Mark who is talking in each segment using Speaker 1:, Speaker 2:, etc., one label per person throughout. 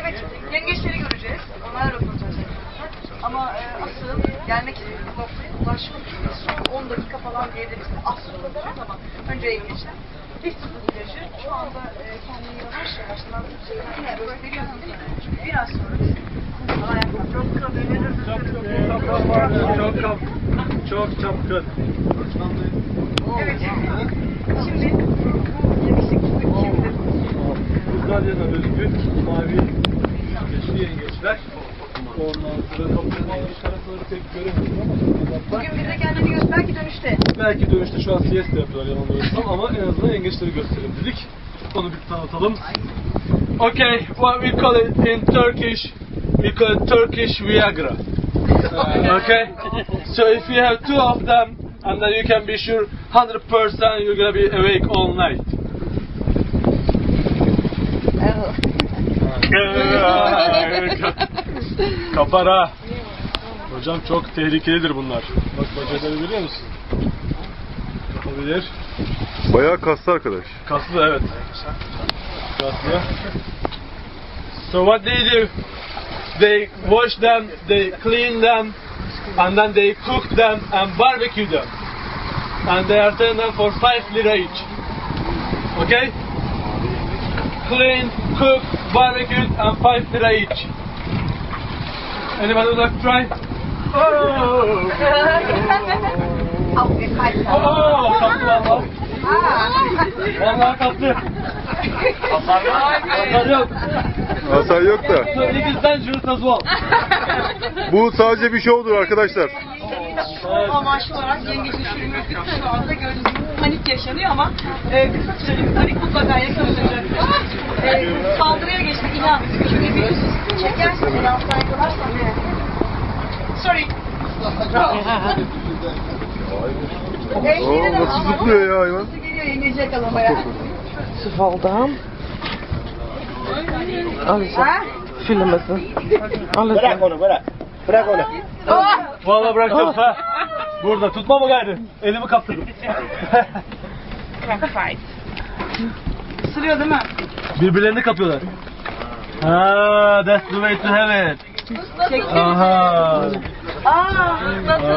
Speaker 1: Evet, yengeçleri göreceğiz. Onlar röportaj yapacaklar. Ama e, asıl gelmek istediğimiz noktaya ulaşmak için son 10 dakika falan diyebiliriz. Aslında demez ama önce yengeçler. Biz tutulacı şu anda e, kendini yavaş yavaş nasıl bir şey yapıyor. Biraz sonra biz ayakta çok kalıyoruz.
Speaker 2: Çok kap, çok çapkın.
Speaker 1: Evet. Şimdi bu yakışıklı kimdir?
Speaker 2: Uzalya'da özgü mavi yeşil yengeçler. Ondan sonra kaplumbağa tarafları pek göremiyorum ama
Speaker 1: Bugün bize kendini göster belki dönüşte.
Speaker 2: belki dönüşte şu an siesta yapıyorlar yanılmıyorsam ama en azından yengeçleri gösterelim dedik. Onu bir tanıtalım. Okay, what we call it in Turkish, we call it Turkish Viagra. Okay, so if you have two of them, and then you can be sure 100% you're gonna be awake all night. Kapara. Hocam çok tehlikelidir bunlar. Bak bacakları görüyor musun? Yapabilir.
Speaker 3: Bayağı kaslı arkadaş.
Speaker 2: Kaslı evet. Kaslı. So what they do? They wash them, they clean them, and then they cook them and barbecue them. And they are selling them for 5 lira each. Okay? Clean, cook, barbecued, and 5 lira each. Anybody would like to try? Oh! Oh! Kaptı valla. Vallahi kaptı. Hasar yok.
Speaker 3: Hasar yok da.
Speaker 2: Dangerous as well.
Speaker 3: Bu sadece bir şovdur arkadaşlar.
Speaker 1: amaçlı olarak yengeç düşürülmesi şu anda gördüğünüz panik yaşanıyor ama e, kısa süreli bir panik mutlaka yakalanacak. E, saldırıya geçti inan. Şöyle bir çekersin beni alttan yakalarsan beni. Sorry. E, yine de
Speaker 3: nasıl
Speaker 1: ama-
Speaker 3: zıplıyor ya hayvan?
Speaker 1: Nasıl geliyor yengeci yakalamaya?
Speaker 4: Valdan. Alacağım filmimizi. Alacağım.
Speaker 5: onu bırak. Bırak onu.
Speaker 1: Oh!
Speaker 2: Vallahi bıraktım. Ha. Burada tutma mı gayrı? Elimi kaptırdım.
Speaker 1: Isırıyor değil mi?
Speaker 2: Birbirlerini kapıyorlar. Ha, that's the way to have it. Aha.
Speaker 1: Aa?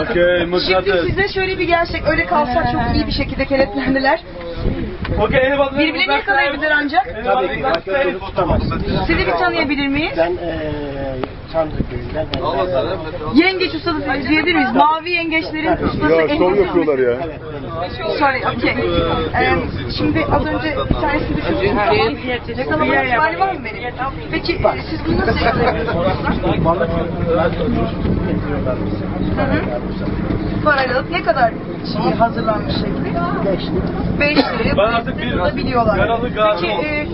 Speaker 2: Okay,
Speaker 1: Şimdi size şöyle bir gerçek. Öyle kalsak çok iyi bir şekilde kenetlendiler. Birbirini yakalayabilir ancak.
Speaker 5: Tabii ki. Başka türlü tutamaz.
Speaker 1: Sizi bir tanıyabilir miyiz?
Speaker 5: Ben eee Köyünden.
Speaker 1: Yengeç ustası diyebilir miyiz? Mavi yengeçlerin ustası
Speaker 3: Ya
Speaker 1: en
Speaker 3: şov yapıyorlar ya.
Speaker 1: Sorry, okay. Ee, şimdi az önce bir tanesi düşürdü. Yakalama ihtimali var mı benim? Peki e, siz bunu nasıl hı. Parayla alıp ne kadar şey hazırlanmış şekli?
Speaker 5: Beş
Speaker 1: 5
Speaker 5: lira.
Speaker 1: liraya
Speaker 2: Ben artık bir
Speaker 1: biliyorlar.
Speaker 2: yaralı gazi
Speaker 1: Peki
Speaker 2: oldum.
Speaker 1: e,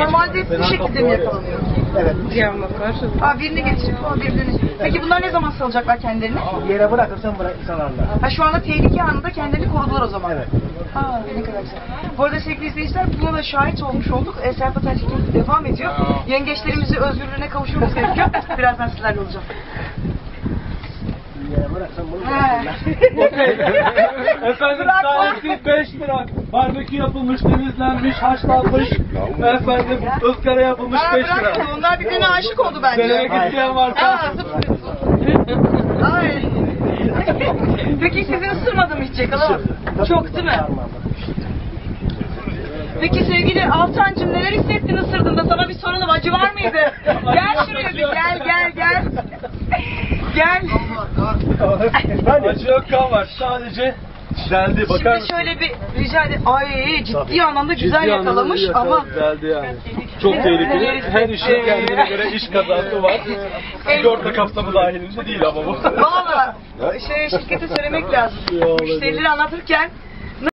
Speaker 1: normalde bu şekilde mi yakalanıyor?
Speaker 5: Evet.
Speaker 1: Aa birini getirip o birini. Peki bunlar ne zaman salacaklar kendilerini?
Speaker 5: Yere bırakırsan bırak salarlar.
Speaker 1: Ha şu anda tehlike anında kendilerini korudular o zaman.
Speaker 5: Evet.
Speaker 1: Aa ne kadar güzel. Bu arada sevgili izleyiciler buna da şahit olmuş olduk. E, Serpat Erçekin devam ediyor. Yengeçlerimizi özgürlüğüne kavuşturmamız gerekiyor. Birazdan sizlerle olacağım.
Speaker 5: Yere bıraksan bunu.
Speaker 2: Efendim tanesi 5 lira. Barbekü yapılmış, temizlenmiş, haşlanmış. Efendim ızgara yapılmış
Speaker 1: Aa,
Speaker 2: 5 lira.
Speaker 1: bırakın. Onlar birbirine aşık oldu bence.
Speaker 2: Denemek isteyen varsa.
Speaker 1: Aa, Ay. Peki sizi ısırmadı mı hiç yakalama? Çok değil mi? Peki sevgili Altancığım neler hissettin ısırdığında? Sana bir sorunum acı var mıydı? Gel şuraya bir gel gel gel. Gel.
Speaker 2: Acı yok kan var. Sadece deldi. Bakar
Speaker 1: Şimdi
Speaker 2: mısın?
Speaker 1: şöyle bir rica edeyim. Ay ciddi anlamda güzel
Speaker 2: Ciddi anlamda
Speaker 1: yakalamış
Speaker 2: yakaladı,
Speaker 1: ama
Speaker 2: Deldi yani. Çok tehlikeli. Her işin kendine göre iş kazası var. Sigorta kapsamı dahilinde değil ama bu.
Speaker 1: Valla şey şirkete söylemek lazım. Müşterileri anlatırken